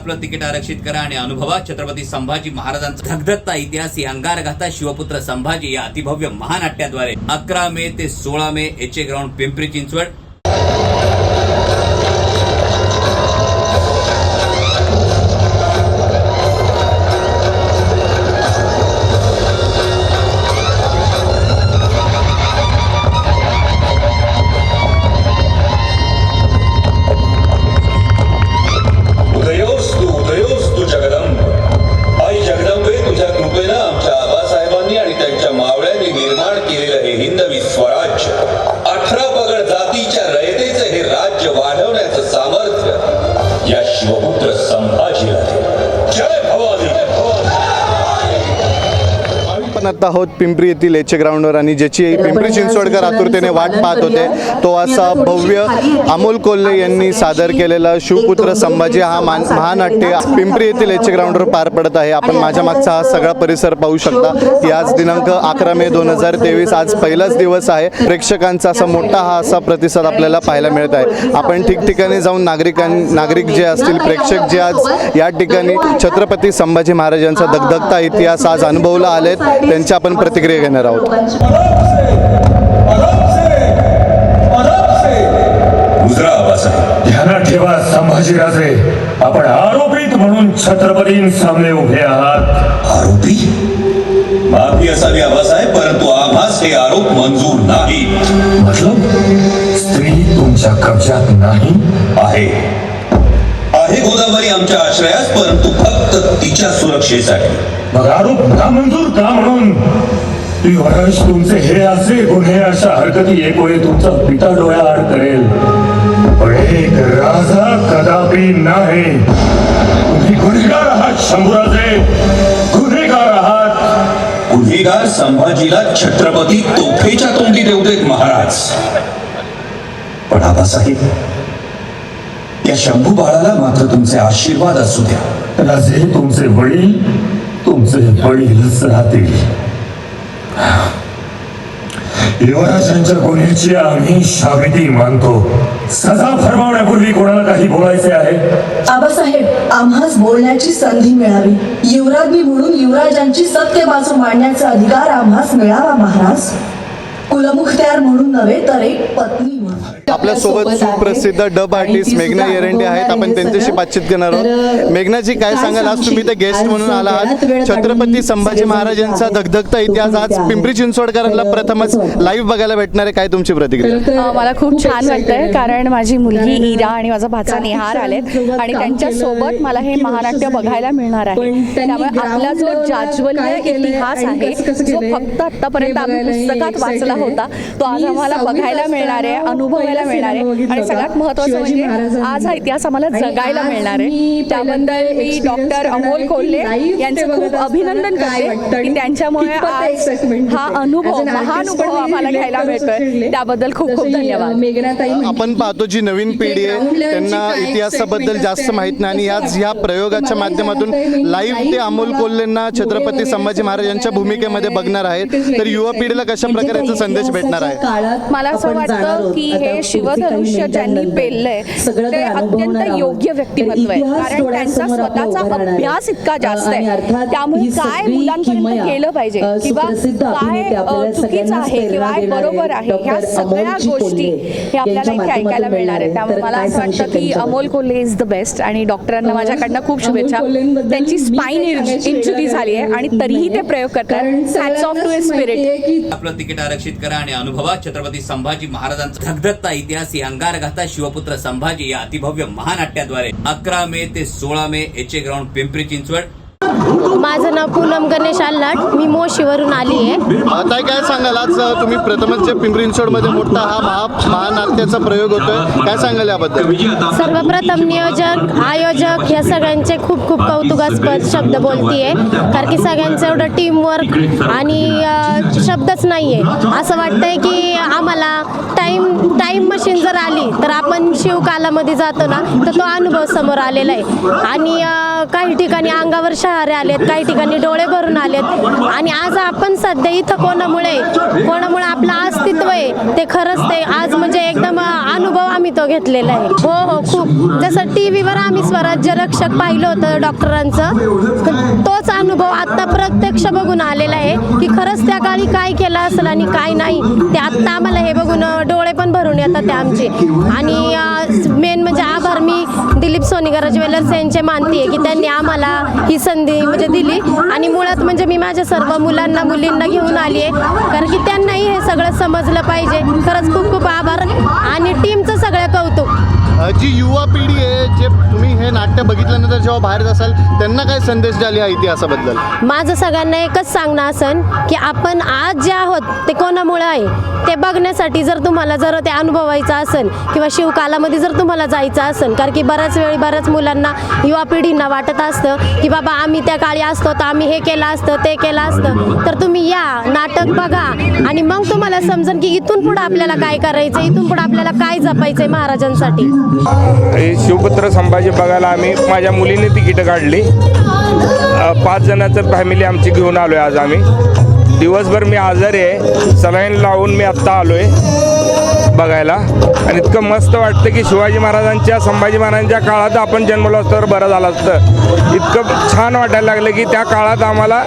आपलं तिकीट आरक्षित करा आणि अनुभवा. छत्रपती संभाजी महाराजांचा धगधगता इतिहास ही अंगारगाथा शिवपुत्र संभाजी या अतिभव्य महानाट्याद्वारे. अकरा मे ते सोळा May H A ground Pimpri Chinchwad. निर्माण आता आहोत पिंपरी येथील एच ग्राउंडवर आणि ज्याची पिंपरी चिंचवडकर आतुरतेने वाट पाहत होते. तो असा भव्य अमोल कोल्हे यांनी सादर केलेला शिवपुत्र संभाजी हा मान महानाट्य पिंपरी येथील एच ग्राउंडवर पार पडत आहे. आपण माझ्या मागचा हा सगळा परिसर पाहू शकता. आज दिनांक अकरा मे दोन हजार तेवीस आज पहिलाच दिवस आहे. प्रेक्षकांचा असा मोठा हा असा प्रतिसाद आपल्याला पाहायला मिळत आहे. आपण ठिकठिकाणी जाऊन नागरिकां नागरिक जे असतील प्रेक्षक जे आज या ठिकाणी छत्रपती संभाजी महाराजांचा दगदगता इतिहास आज अनुभवला आलेत. त्यांच्या आपण प्रतिक्रिया घेणार आहोत. ध्यानात ठेवा संभाजीराजे. आपण आरोपित म्हणून छत्रपतींसामने उभे आहात. आरोपी? माफी असावी आबासाहेब परंतु आम्हास हे आरोप मंजूर नाही मतलब स्त्री तुमच्या कब्जात नाही? आहे. आहे गोदावरी आमच्या आश्रयास परंतु फक्त तिच्या सुरक्षेसाठी. मग आरोप नामंजूर का म्हणून? तुमचे हे असे गुन्हे अशा हरकती एक वेळी तुमचा पिता डोळ्याआड करेल. पण एक राजा कदापि नाही. तुम्ही गुन्हेगार आहात शंभूराजे. गुन्हेगार आहात. गुन्हेगार संभाजीला छत्रपती तोफेच्या तोंडी देऊ देत महाराज. पण आबासाहेब या शंभू बाळाला मात्र तुमचे आशीर्वाद असू द्या. राजे तुमचे वडील तुमचे वडीलच राहतील. युवराजांच्या गुन्ह्याची आम्ही शाबिती मानतो. सजा फरमावण्यापूर्वी कोणाला काही बोलायचे आहे? आबासाहेब आम्हास बोलण्याची संधी मिळावी. युवराज्ञी म्हणून युवराजांची सत्य बाजू मांडण्याचा अधिकार आम्हास मिळावा महाराज. कुलमुखत्यार म्हणून नव्हे तर एक पत्नी म्हणून. आपल्यासोबत सुप्रसिद्ध डब आर्टिस्ट मेघना एरंडे आहेत. आपण त्यांच्याशी बातचीत करणार आहोत. मेघनाजी काय सांगाल? आज तुम्ही ते गेस्ट म्हणून आला आहात. छत्रपती संभाजी महाराजांचा धगधगता इतिहास आज पिंपरी चिंचवडकरांना प्रथमच लाईव्ह बघायला भेटणार आहे. काय तुमची प्रतिक्रिया? मला खूप छान वाटतंय कारण माझी मुलगी इरा आणि माझा भाचा निहार आलेत आणि त्यांच्यासोबत मला हे महानाट्य बघायला मिळणार आहे. त्यामुळे आपला जो जाज्वल्य इतिहास आहे जो फक्त आतापर्यंत आम्ही पुस्तकात वाचला होता. तो आज आम्हाला बघायला मिळणार आहे अनुभवायला मिळणार आहे. आणि सगळ्यात महत्वाचं म्हणजे आज हा इतिहास आम्हाला जगायला मिळणार आहे. त्याबद्दल मी डॉक्टर अमोल कोल्हे यांचं खूप अभिनंदन करते की त्यांच्यामुळे आज हा अनुभव महानुभव आम्हाला घ्यायला मिळतोय? त्याबद्दल खूप खूप धन्यवाद. आपण पाहतो जी नवीन पिढी आहे त्यांना इतिहासाबद्दल जास्त माहीत नाही आणि याच ह्या प्रयोगाच्या माध्यमातून लाईव्ह ते अमोल कोल्हेंना छत्रपती संभाजी महाराजांच्या भूमिकेमध्ये बघणार आहेत. तर युवा पिढीला कशा प्रकारे संदेश भेटणार आहे. मला असं वाटतं की हे शिवधनुष्य ज्यांनी पेललंय ते अत्यंत योग्य व्यक्तिमत्व आहे. कारण त्यांचा स्वतःचा अभ्यास इतका जास्त आहे. त्यामुळे काय मुलांपर्यंत गेलं पाहिजे. किंवा काय चुकीचं आहे किंवा काय बरोबर आहे ह्या सगळ्या गोष्टी हे आपल्याला इथे ऐकायला मिळणार आहे. त्यामुळे मला असं वाटतं की Amol Kolhe is the best आणि डॉक्टरांना माझ्याकडनं खूप शुभेच्छा. त्यांची स्पाईन इंजुरी झाली आहे आणि तरीही ते प्रयोग करतात. हॅट्स ऑफ टू स्पिरिट आपलं तिकीट आरक्षित करा आणि अनुभवा छत्रपती संभाजी महाराजांचा धगधगता इतिहास ही अंगारघाता शिवपुत्र संभाजी या अतिभव्य महानाट्याद्वारे. अकरा मे ते सोळा May H A ground Pimpri Chinchwad. माझं नाव पूनम गणेश आल्लाट मी मोशीवरून आली आहे. आता काय सांगाल? आज तुम्ही प्रथमच पिंपरी चिंचवडमध्ये मोठा हा महा महानाट्याचा प्रयोग होतोय. काय सांगाल याबद्दल? सर्वप्रथम नियोजक आयोजक या सगळ्यांचे खूप खूप कौतुकास्पद शब्द बोलतीये. कारण की सगळ्यांचं एवढं टीमवर्क आणि अ, शब्दच नाही आहे असं वाटतंय की आम्हाला टाईम टाईम मशीन जर आली तर आपण शिवकालामध्ये जातो ना तर तो अनुभव समोर आलेला आहे. आणि अ, काही ठिकाणी अंगावर शा शहारे आलेत काही ठिकाणी डोळे भरून आलेत. आणि आज आपण सध्या इथं कोणामुळे कोणामुळे आपलं अस्तित्व आहे ते खरंच ते आज म्हणजे एकदम अनुभव आम्ही तो घेतलेला आहे. हो हो खूप. जसं टी व्हीवर आम्ही स्वराज्य रक्षक पाहिलं होतं डॉक्टरांचं तोच अनुभव आत्ता प्रत्यक्ष बघून आलेला आहे की खरंच त्या काळी काय केलं असेल आणि काय नाही ते आत्ता आम्हाला हे बघून डोळे पण भरून येतात ते आमचे. आणि मेन म्हणजे आभार मी दिलीप सोनीकर ज्वेलर्स यांचे मानते आहे की त्यांनी आम्हाला ही संधी म्हणजे दिली. आणि मुळात म्हणजे मी माझ्या सर्व मुलांना मुलींना घेऊन आली आहे. कारण की त्यांनाही हे सगळं समजलं पाहिजे. खरंच खूप खूप आभार. आणि टीमचं सगळं कौतुक. जी युवा पिढी आहे जे तुम्ही हे नाट्य बघितल्यानंतर जेव्हा बाहेर असाल त्यांना काय संदेश द्याल या इतिहासाबद्दल? माझं सगळ्यांना एकच सांगणं असन की आपण आज जे आहोत ते कोणामुळे आहे ते बघण्यासाठी जर तुम्हाला जर ते अनुभवायचं असेल किंवा शिवकालामध्ये जर तुम्हाला जायचं असेल कारण की बऱ्याच वेळी बऱ्याच मुलांना युवा पिढींना वाटत असतं की बाबा आम्ही त्या काळी असतो तर आम्ही हे केलं असतं ते केलं असतं तर तुम्ही या नाटक बघा आणि मग तुम्हाला समजेल की इथून पुढं आपल्याला काय करायचं इथून पुढं आपल्याला काय जपायचं आहे महाराजांसाठी. हे शिवपुत्र संभाजी बघायला आम्ही माझ्या मुलीने तिकीटं काढली. पाच जणांचं फॅमिली आमची घेऊन आलो आहे आज आम्ही. दिवसभर मी आजारी आहे. सलाईन लावून मी आत्ता आलो आहे बघायला. आणि इतकं मस्त वाटतं की शिवाजी महाराजांच्या संभाजी महाराजांच्या काळात आपण जन्मलो असतो तर बरं झालं असतं. इतकं छान वाटायला लागलं की त्या काळात आम्हाला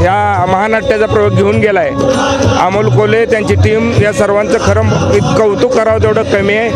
ह्या महानाट्याचा प्रयोग घेऊन गेला आहे अमोल कोले त्यांची टीम या सर्वांचं खरं इतकं कौतुक करावं तेवढं कमी आहे.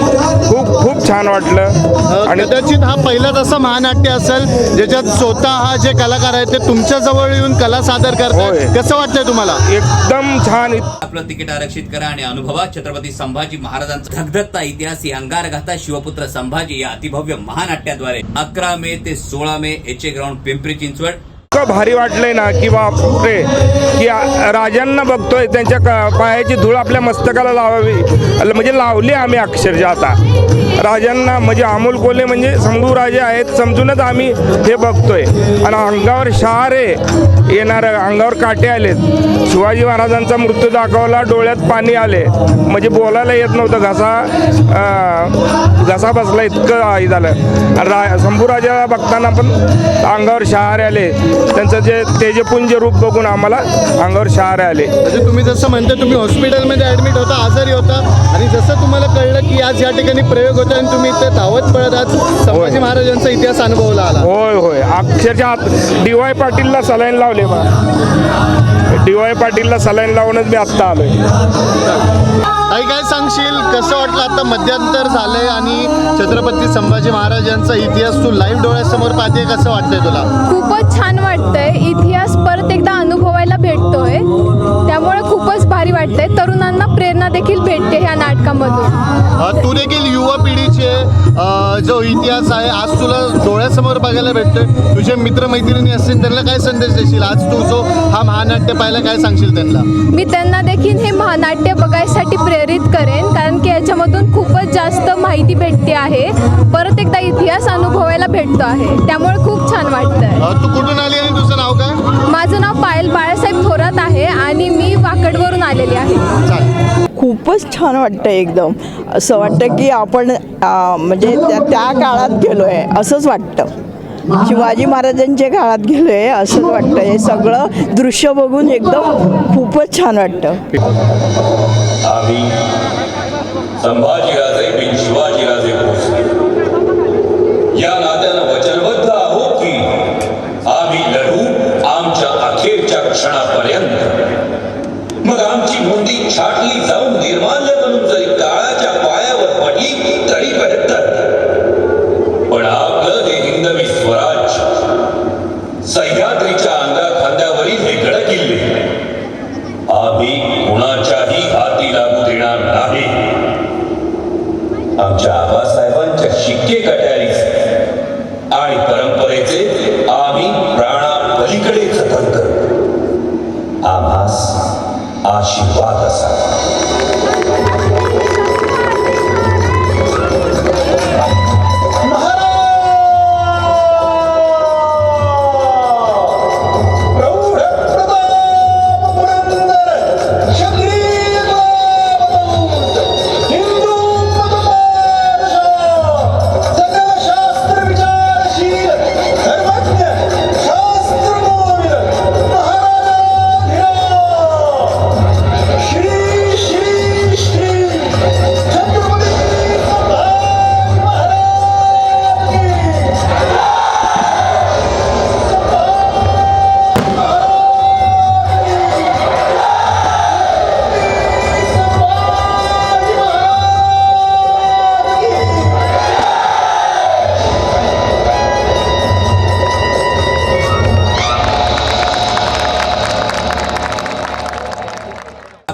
खूप खूप छान वाटलं. आणि कदाचित हा पहिलाच असं महानाट्य असेल ज्याच्यात स्वतः हा जे कलाकार आहेत ते तुमच्या जवळ येऊन कला सादर करतात. कसं वाटतंय तुम्हाला? एकदम छान. आपलं तिकीट आरक्षित करा आणि अनुभवा छत्रपती संभाजी महाराजांचा धगधगता इतिहास अंगारघाता शिवपुत्र संभाजी या अतिभव्य महानाट्याद्वारे अकरा मे ते सोळा May H A ground Pimpri Chinchwad इतकं भारी वाटलंय ना की बापरे की राजांना बघतोय त्यांच्या क- पायाची धूळ आपल्या मस्तकाला लावावी. म्हणजे लावली आम्ही अक्षरशः आता. राजांना म्हणजे अमोल कोल्हे म्हणजे समजू राजे आहेत समजूनच आम्ही हे बघतोय. आणि अंगावर शहारे येणार अंगावर काटे आलेत. शिवाजी महाराजांचा मृत्यू दाखवला डोळ्यात पाणी आले. म्हणजे बोलायला येत नव्हतं घसा घसा बसला इतकं हे झालं. रा शंभू राजा बघताना पण अंगावर शहारे आले. त्यांचं जे तेजपुंज रूप बघून आम्हाला अंगावर शहारे आले. म्हणजे तुम्ही जसं म्हणता तुम्ही हॉस्पिटलमध्ये ऍडमिट होता आजारी होता. आणि जसं तुम्हाला कळलं की आज या ठिकाणी प्रयोग होता आणि तुम्ही इथे धावत पळत आज संभाजी महाराजांचा इतिहास अनुभवला आला. होय होय. अक्षरशः डी वाय पाटीलला सलाईन लावले बा. डी वाय पाटीलला सलाईन लावूनच मी आत्ता आलोय. काही काय सांगशील? कसं वाटलं आता मध्यंतर झालंय आणि छत्रपती संभाजी महाराजांचा इतिहास तू लाईव्ह डोळ्यासमोर पाहते कसं वाटतंय तुला? खूपच छान वाटतंय. इतिहास परत एकदा अनुभव भेटतोय. त्यामुळे खूपच भारी वाटतंय. तरुणांना प्रेरणा देखील भेटते ह्या नाटकामधून. तू देखील युवा पिढीचे जो इतिहास आहे आज तुला डोळ्यासमोर बघायला भेटतोय. तुझे मित्रमैत्रिणी असतील त्यांना काय संदेश देशील? आज तू जो हा महानाट्य पाहिला काय सांगशील त्यांना? मी त्यांना देखील हे महानाट्य बघायसाठी प्रेरित करेन कारण की याच्यामधून खूपच जास्त माहिती भेटते आहे. परत एकदा इतिहास अनुभवायला भेटतो आहे. त्यामुळे खूप छान वाटतंय. तू कुठून आली आणि तुझं नाव काय? माझं नाव पायल बाळासाहेब आलेली आहे. खूपच छान वाटतं एकदम. असं वाटतं की आपण म्हणजे त्या त्या काळात गेलो आहे असंच वाटतं. शिवाजी महाराजांच्या काळात गेलो आहे असंच वाटतं हे सगळं दृश्य बघून एकदम खूपच छान वाटतं. आम्ही संभाजीराजे बिन शिवाजीराजे भोसले. या छाटली जाऊन निर्माल्य बनून जरी काळाच्या पायावर पडली तरी बेहतर पण आपलं हे हिंदवी स्वराज सह्याद्रीच्या अंगा खांद्यावरील हे गड किल्ले आम्ही कुणाच्याही हाती लागू देणार नाही. आमच्या आबासाहेबांच्या शिक्के कट्यारीस आणि परंपरेचे आम्ही प्राणा पलीकडे जतन करतो. ativadas.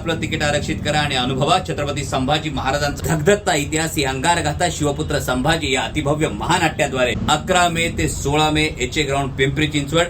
आपलं तिकीट आरक्षित करा आणि अनुभवा. छत्रपती संभाजी महाराजांचा धगधगता इतिहास. ही अंगारगाथा शिवपुत्र संभाजी या अतिभव्य महानाट्याद्वारे. अकरा मे ते सोळा May H A ground Pimpri Chinchwad.